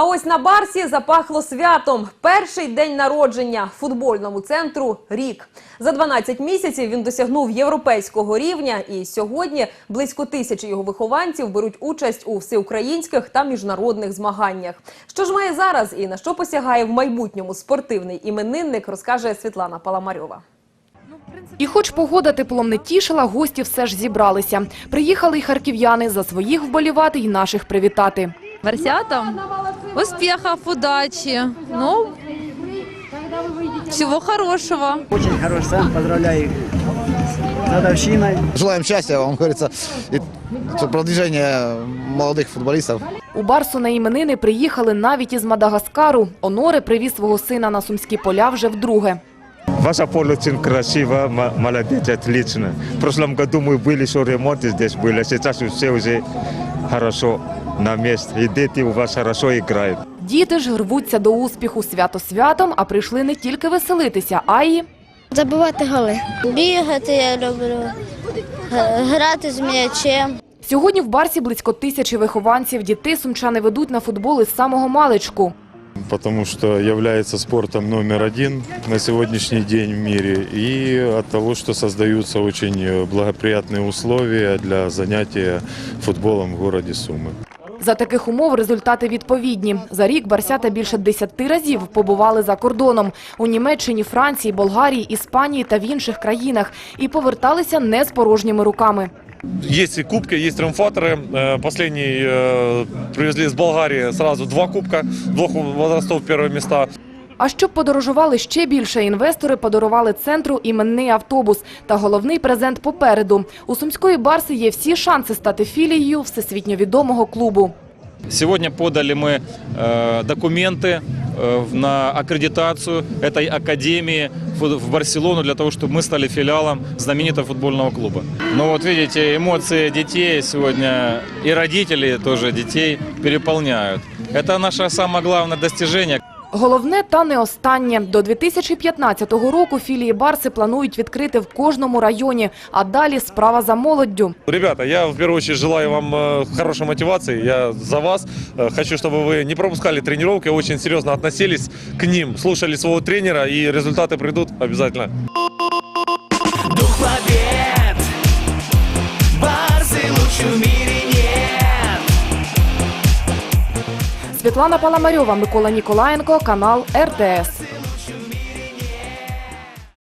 А ось на Барсі запахло святом. Перший день народження футбольному центру рік. За 12 місяців він досягнув європейського рівня, і сьогодні близько тисячі його вихованців беруть участь у всеукраїнських та міжнародних змаганнях. Що ж має зараз і на що посягає в майбутньому спортивний іменинник, розкаже Світлана Паламарьова. І хоч погода теплом не тішила, гості все ж зібралися. Приїхали й харків'яни за своїх вболівати й наших привітати. Барсятам успехов, удачи. Ну, всего хорошего. Очень хороший сан, поздравляю их с годовщиной. Желаем счастья, вам говорится, и продвижения молодых футболистов. У Барсу на іменини приїхали навіть із Мадагаскару. Оноре привіз свого сина на сумські поля вже вдруге. Ваша поле очень красиво, м- молодец, отлично. В прошлом году мы были, еще ремонт здесь были, а сейчас все уже хорошо на месте. И дети у вас хорошо играют. Діти ж рвуться до успіху свято святом, а прийшли не тільки веселитися, а й Забивати голи. Бігати я люблю, г- грати з м'ячем. Сьогодні в Барсі близько тисячі вихованців. Дітей сумчани ведуть на футбол із самого маличку. потому что является спортом номер один на сегодняшний день в мире и от того, что создаются очень э, благоприятные условия для занятия футболом в городе Сумы. За таких умов результати відповідні. За рік барсята більше 10 разів побували за кордоном – у Німеччині, Франції, Болгарії, Іспанії та в інших країнах і поверталися не з порожніми руками. Есть и кубки, есть триумфаторы. Э, Последний э, привезли из Болгарии сразу два кубка, двух возрастов первые места. А щоб подорожували ще більше, інвестори подарували центру іменний автобус. Та головний презент попереду. У Сумської Барси є всі шанси стати філією всесвітньо відомого клубу. Сегодня подали мы э, документы э, в- на аккредитацию этой академии фу- в Барселону для того, чтобы мы стали филиалом знаменитого футбольного клуба. Ну вот видите, эмоции детей сегодня и родителей тоже детей переполняют. Это наше самое главное достижение. Головне та не останнє. До 2015 року філії Барси планують відкрити в кожному районі, а далі справа за молоддю. Ребята, я в первую очередь желаю вам э, хорошей мотивации. Я за вас. Э, Хочу, чтобы вы не пропускали тренировки, очень серьезно относились к ним, слушали своего тренера, и результаты придут обязательно. Дух побед Барсы лучше в мире Світлана Паламарьова, Микола Ніколаєнко, канал РТС.